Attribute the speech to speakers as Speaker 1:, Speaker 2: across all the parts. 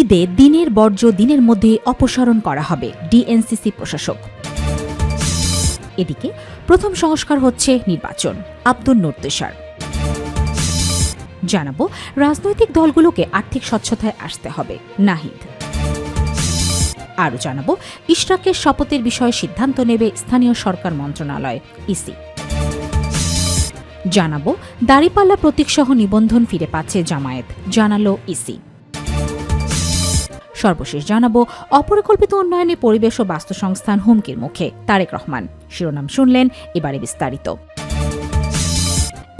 Speaker 1: ঈদে দিনের বর্জ্য দিনের মধ্যে অপসারণ করা হবে, ডিএনসিসি প্রশাসক। এদিকে প্রথম সংস্কার হচ্ছে নির্বাচন, আব্দুল নোর্তেশার জানাব, রাজনৈতিক দলগুলোকে আর্থিক স্বচ্ছতায় আসতে হবে, নাহিদ। আরও জানাব, ইশরাকের শপথের বিষয়ে সিদ্ধান্ত নেবে স্থানীয় সরকার মন্ত্রণালয়, ইসি। জানাব, দাড়িপাল্লা প্রতীকসহ নিবন্ধন ফিরে পাচ্ছে জামায়াত, জানালো ইসি। সর্বশেষ জানাব অপরিকল্পিত উন্নয়নে পরিবেশ ও বাস্তুসংস্থান হুমকির মুখে। তারেক রহমান। শিরোনাম শুনলেন, এবারে বিস্তারিত।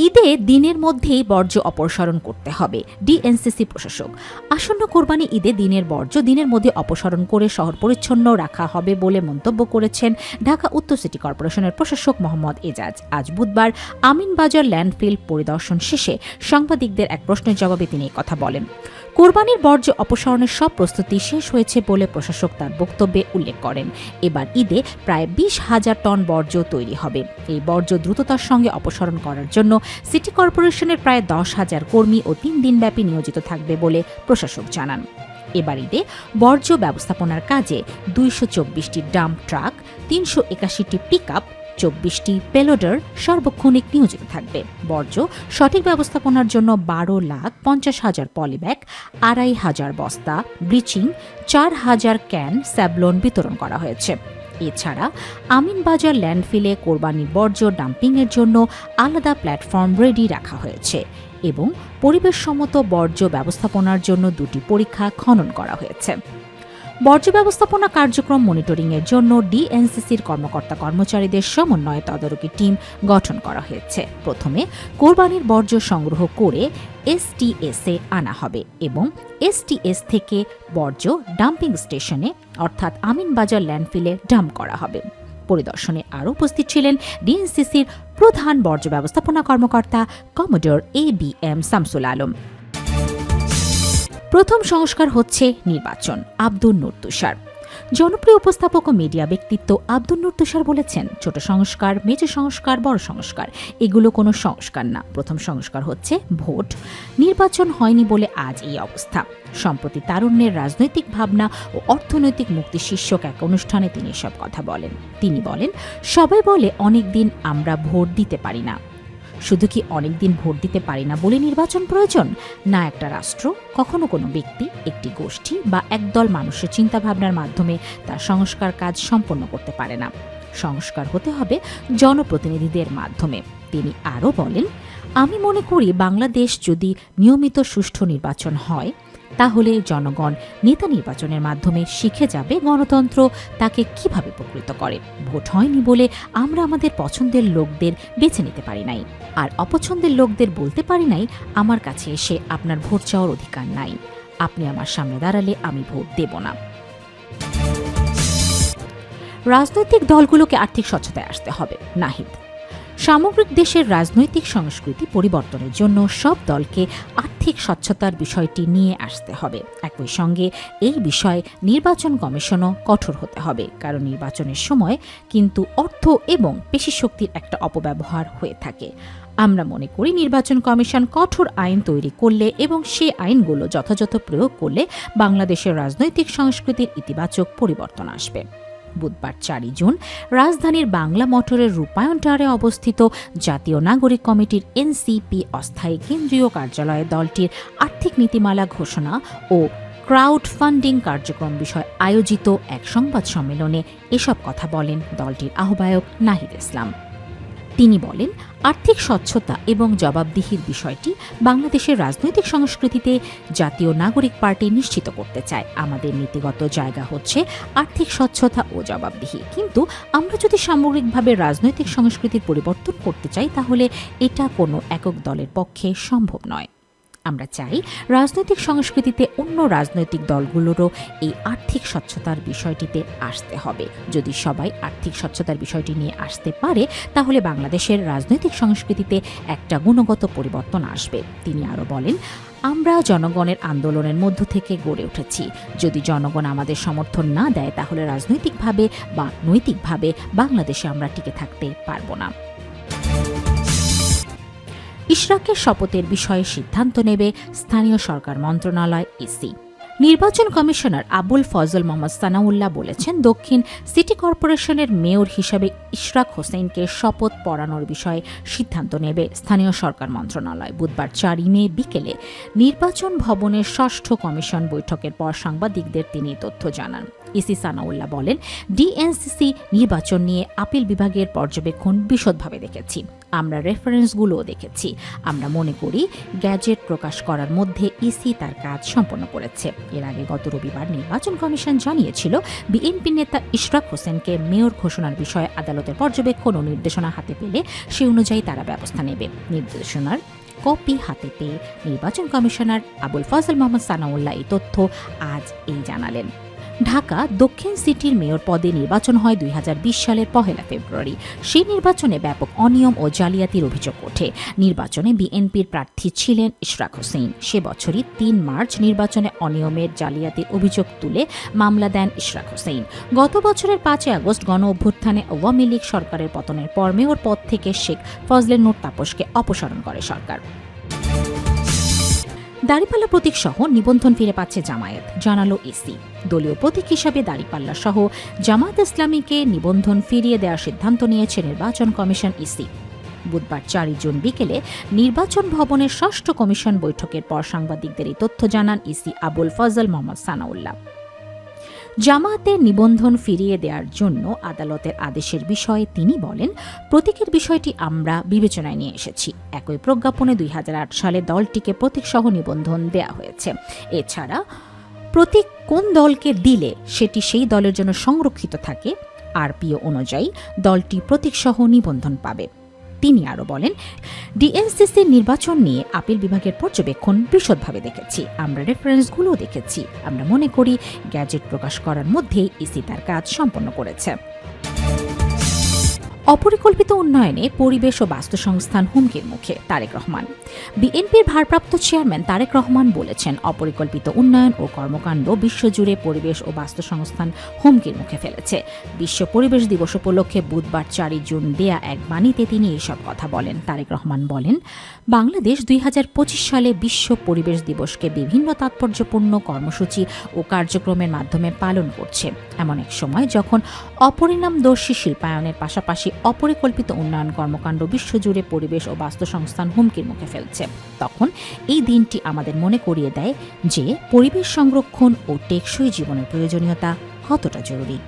Speaker 1: ঈদে দিনের মধ্যেই বর্জ্য অপসারণ করতে হবে, ডিএনসিসি প্রশাসক। আসন্ন কোরবানি ঈদে দিনের বর্জ্য দিনের মধ্যে অপসারণ করে শহর পরিচ্ছন্ন রাখা হবে বলে মন্তব্য করেছেন ঢাকা উত্তর সিটি কর্পোরেশনের প্রশাসক মোহাম্মদ এজাজ। আজ বুধবার আমিনবাজার ল্যান্ডফিল পরিদর্শন শেষে সাংবাদিকদের এক প্রশ্নের জবাবে তিনি কথা বলেন। কোরবানির বর্জ্য অপসারণের সব প্রস্তুতি শেষ হয়েছে বলে প্রশাসক তার বক্তব্যে উল্লেখ করেন। এবার ঈদে প্রায় বিশ হাজার টন বর্জ্য তৈরি হবে। এই বর্জ্য দ্রুততার সঙ্গে অপসারণ করার জন্য সিটি কর্পোরেশনের প্রায় দশ হাজার কর্মী ও তিন দিনব্যাপী নিয়োজিত থাকবে বলে প্রশাসক জানান। এবার ঈদে বর্জ্য ব্যবস্থাপনার কাজে দুইশো চব্বিশটি ডাম্প ট্রাক, তিনশো একাশিটি পিক আপ চব্বিশটি পেলোডার সার্বক্ষণিক নিয়োজিত থাকবে। বর্জ্য সঠিক ব্যবস্থাপনার জন্য বারো লাখ পঞ্চাশ হাজার পলিব্যাগ, আড়াই হাজার বস্তা, ব্লিচিং, চার হাজার ক্যান স্যাবলন বিতরণ করা হয়েছে। এছাড়া আমিনবাজার ল্যান্ডফিলে কোরবানি বর্জ্য ডাম্পিংয়ের জন্য আলাদা প্ল্যাটফর্ম রেডি রাখা হয়েছে এবং পরিবেশসম্মত বর্জ্য ব্যবস্থাপনার জন্য দুটি পরীক্ষা খনন করা হয়েছে। বর্জ্য ব্যবস্থাপনা কার্যক্রম মনিটরিংয়ের জন্য ডিএনসিসির কর্মকর্তা কর্মচারীদের সমন্বয়ে তদারকি টিম গঠন করা হয়েছে। প্রথমে কোরবানির বর্জ্য সংগ্রহ করে এসটিএসে আনা হবে এবং এসটিএস থেকে বর্জ্য ডাম্পিং স্টেশনে, অর্থাৎ আমিনবাজার ল্যান্ডফিলে ডাম্প করা হবে। পরিদর্শনে আরও উপস্থিত ছিলেন ডিএনসিসির প্রধান বর্জ্য ব্যবস্থাপনা কর্মকর্তা commodore A B M Shamsul Alam. প্রথম সংস্কার হচ্ছে নির্বাচন, আব্দুল নূর তুষার। জনপ্রিয় উপস্থাপক ও মিডিয়া ব্যক্তিত্ব আব্দুল নূর তুষার বলেছেন, ছোট সংস্কার মেজর সংস্কার, বড় সংস্কার, এগুলো কোনো সংস্কার না। প্রথম সংস্কার হচ্ছে ভোট। নির্বাচন হয়নি বলে আজ এই অবস্থা। সম্প্রতি তারুণ্যের রাজনৈতিক ভাবনা ও অর্থনৈতিক মুক্তি শীর্ষক এক অনুষ্ঠানে তিনি এসব কথা বলেন। তিনি বলেন, সবাই বলে অনেক দিন আমরা ভোট দিতে পারি না। শুধু কি অনেক দিন ভোট দিতে পারি না বলে নির্বাচন প্রয়োজন? না, একটা রাষ্ট্র, কখনো কোনো ব্যক্তি, একটি গোষ্ঠী বা একদল মানুষের চিন্তাভাবনার মাধ্যমে তার সংস্কার কাজ সম্পন্ন করতে পারে না। সংস্কার হতে হবে জনপ্রতিনিধিদের মাধ্যমে। তিনি আরও বলেন, আমি মনে করি বাংলাদেশ যদি নিয়মিত সুষ্ঠু নির্বাচন হয় তাহলে জনগণ নেতা নির্বাচনের মাধ্যমে শিখে যাবে গণতন্ত্র, তাকে কীভাবে উপকৃত করে। ভোট হয়নি বলে আমরা আমাদের পছন্দের লোকদের বেছে নিতে পারি নাই। আর অপছন্দের লোকদের বলতে পারি নাই, আমার কাছে এসে আপনার ভোট চাওয়ার অধিকার নাই। আপনি আমার সামনে দাঁড়ালে আমি ভোট দেব না। রাজনৈতিক দলগুলোকে আর্থিক স্বচ্ছতায় আসতে হবে। নাহিদ সামগ্রিক দেশের রাজনৈতিক সংস্কৃতি পরিবর্তনের জন্য সব দলকে আর্থিক স্বচ্ছতার বিষয়টি নিয়ে আসতে হবে। একই সঙ্গে এই বিষয়ে নির্বাচন কমিশনও কঠোর হতে হবে, কারণ নির্বাচনের সময় কিন্তু অর্থ এবং পেশি শক্তির একটা অপব্যবহার হয়ে থাকে। আমরা মনে করি নির্বাচন কমিশন কঠোর আইন তৈরি করলে এবং সে আইনগুলো যথাযথ প্রয়োগ করলে বাংলাদেশের রাজনৈতিক সংস্কৃতির ইতিবাচক পরিবর্তন আসবে। বুধবার চারই জুন, রাজধানীর বাংলা মোটরের রূপায়ণ টাওয়ারে অবস্থিত জাতীয় নাগরিক কমিটির এনসিপি অস্থায়ী কেন্দ্রীয় কার্যালয়ে দলটির আর্থিক নীতিমালা ঘোষণা ও ক্রাউড ফান্ডিং কার্যক্রম বিষয় আয়োজিত এক সংবাদ সম্মেলনে এসব কথা বলেন দলটির আহ্বায়ক নাহিদ ইসলাম। তিনি বলেন, আর্থিক স্বচ্ছতা এবং জবাবদিহির বিষয়টি বাংলাদেশের রাজনৈতিক সংস্কৃতিতে জাতীয় নাগরিক পার্টি নিশ্চিত করতে চায়। আমাদের নীতিগত জায়গা হচ্ছে আর্থিক স্বচ্ছতা ও জবাবদিহি। কিন্তু আমরা যদি সামগ্রিকভাবে রাজনৈতিক সংস্কৃতির পরিবর্তন করতে চাই, তাহলে এটা কোনো একক দলের পক্ষে সম্ভব নয়। আমরা চাই রাজনৈতিক সংস্কৃতিতে অন্য রাজনৈতিক দলগুলোরও এই আর্থিক স্বচ্ছতার বিষয়টিতে আসতে হবে। যদি সবাই আর্থিক স্বচ্ছতার বিষয়টি নিয়ে আসতে পারে, তাহলে বাংলাদেশের রাজনৈতিক সংস্কৃতিতে একটা গুণগত পরিবর্তন আসবে। তিনি আরও বলেন, আমরা জনগণের আন্দোলনের মধ্য থেকে গড়ে উঠেছি। যদি জনগণ আমাদের সমর্থন না দেয়, তাহলে রাজনৈতিকভাবে বা নৈতিকভাবে বাংলাদেশে আমরা টিকে থাকতে পারব না। ইশরাকের শপথের বিষয়ে সিদ্ধান্ত নেবে স্থানীয় সরকার মন্ত্রণালয় ইসি নির্বাচন কমিশনার আবুল ফজল মোহাম্মদ সানাউল্লাহ বলেছেন, দক্ষিণ সিটি কর্পোরেশনের মেয়র হিসাবে ইশরাক হোসেনকে শপথ পড়ানোর বিষয়ে সিদ্ধান্ত নেবে স্থানীয় সরকার মন্ত্রণালয়। বুধবার চারই মে বিকেলে নির্বাচন ভবনের ষষ্ঠ কমিশন বৈঠকের পর সাংবাদিকদের তিনি তথ্য জানান। ইসি সানাউল্লাহ বলেন, ডিএনসিসি নির্বাচন নিয়ে আপিল বিভাগের পর্যবেক্ষণ বিশদভাবে দেখেছি। আমরা রেফারেন্সগুলোও দেখেছি। আমরা মনে করি, গ্যাজেট প্রকাশ করার মধ্যে ইসি তার কাজ সম্পন্ন করেছে। এর আগে গত রবিবার নির্বাচন কমিশন জানিয়েছিল, বিএনপি নেতা ইশরাক হোসেনকে মেয়র ঘোষণার বিষয়ে আদালতের পর্যবেক্ষণ ও নির্দেশনা হাতে পেলে সে অনুযায়ী তারা ব্যবস্থা নেবে। নির্দেশনার কপি হাতে পেয়ে নির্বাচন কমিশনার আবুল ফজল মোহাম্মদ সানাউল্লাহ এই তথ্য আজ এই জানালেন। ঢাকা দক্ষিণ সিটির মেয়র পদে নির্বাচন হয় দুই হাজার বিশ সালের পহেলা ফেব্রুয়ারি। সেই নির্বাচনে ব্যাপক অনিয়ম ও জালিয়াতির অভিযোগ ওঠে। নির্বাচনে বিএনপির প্রার্থী ছিলেন ইশরাক হোসেন। সে বছরই তিন মার্চ নির্বাচনে অনিয়মের, জালিয়াতির অভিযোগ তুলে মামলা দেন ইশরাক হোসেন। গত বছরের পাঁচই আগস্ট গণ অভ্যুত্থানে আওয়ামী লীগ সরকারের পতনের পর মেয়র পদ থেকে শেখ ফজলের নোট তাপসকে অপসারণ করে সরকার। দাড়িপাল্লা প্রতীক সহ নিবন্ধন ফিরে পাচ্ছে জামায়াত, জানালো ইসি দলীয় প্রতীক হিসাবে দাড়িপাল্লা সহ জামায়াত ইসলামীকে নিবন্ধন ফিরিয়ে দেওয়ার সিদ্ধান্ত নিয়েছে নির্বাচন কমিশন ইসি বুধবার চারই জুন বিকেলে নির্বাচন ভবনের ষষ্ঠ কমিশন বৈঠকের পর সাংবাদিকদের এই তথ্য জানান ইসি আবুল ফজল মোহাম্মদ সানাউল্লাহ। জামায়াতের নিবন্ধন ফিরিয়ে দেওয়ার জন্য আদালতের আদেশের বিষয়ে তিনি বলেন, প্রতীকের বিষয়টি আমরা বিবেচনায় নিয়ে এসেছি। একই প্রজ্ঞাপনে দুই হাজার আট সালে দলটিকে প্রতীকসহ নিবন্ধন দেয়া হয়েছে। এছাড়া, প্রতীক কোন দলকে দিলে সেটি সেই দলের জন্য সংরক্ষিত থাকে, আরপিও অনুযায়ী দলটি প্রতীকসহ নিবন্ধন পাবে। তিনি আরও বলেন ডিএনসিসির নির্বাচন নিয়ে আপিল বিভাগের পর্যবেক্ষণ বিশদভাবে দেখেছি। আমরা রেফারেন্সগুলোও দেখেছি। আমরা মনে করি, গ্যাজেট প্রকাশ করার মধ্যেই ইসি তার কাজ সম্পন্ন করেছে। অপরিকল্পিত উন্নয়নে পরিবেশ ও বাস্তুসংস্থান হুমকির মুখে তারেক রহমান। বিএনপির ভারপ্রাপ্ত চেয়ারম্যান তারেক রহমান বলেছেন, অপরিকল্পিত উন্নয়ন ও কর্মকাণ্ড বিশ্বজুড়ে পরিবেশ ও বাস্তুসংস্থান হুমকির মুখে ফেলেছে। বিশ্ব পরিবেশ দিবস উপলক্ষে বুধবার চারই জুন দেয়া এক বাণীতে তিনি এসব কথা বলেন। তারেক রহমান বলেন, বাংলাদেশ দুই হাজার পঁচিশ সালে বিশ্ব পরিবেশ দিবসকে বিভিন্ন তাৎপর্যপূর্ণ কর্মসূচি ও কার্যক্রমের মাধ্যমে পালন করছে। এমন এক সময় যখন অপরিণামদর্শী শিল্পায়নের পাশাপাশি অপরিকল্পিত উন্নয়ন কর্মকাণ্ড, বিশ্বজুড়ে পরিবেশ ও বাস্তুসংস্থান হুমকির মুখে ফেলছে। তখন এই দিনটি আমাদের মনে করিয়ে দেয় যে, পরিবেশ সংরক্ষণ ও টেকসই জীবনের প্রয়োজনীয়তা কতটা জরুরি।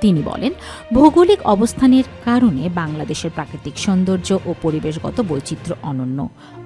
Speaker 1: তিনি বলেন, ভৌগোলিক অবস্থানের কারণে বাংলাদেশের প্রাকৃতিক সৌন্দর্য ও পরিবেশগত বৈচিত্র্য অনন্য।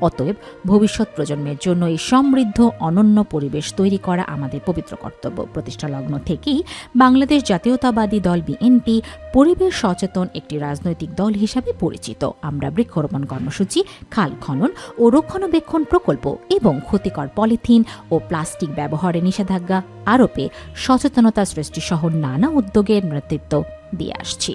Speaker 1: অতএব ভবিষ্যৎ প্রজন্মের জন্য এই সমৃদ্ধ, অনন্য পরিবেশ তৈরি করা আমাদের পবিত্র কর্তব্য। প্রতিষ্ঠা লগ্ন থেকেই বাংলাদেশ জাতীয়তাবাদী দল বিএনপি পরিবেশ সচেতন একটি রাজনৈতিক দল হিসাবে পরিচিত। আমরা বৃক্ষরোপণ কর্মসূচি, খাল খনন ও রক্ষণাবেক্ষণ প্রকল্প এবং ক্ষতিকর পলিথিন ও প্লাস্টিক ব্যবহারে নিষেধাজ্ঞা আরোপে সচেতনতা সৃষ্টি সহ নানা উদ্যোগের নেতৃত্ব দিয়ে আসছি।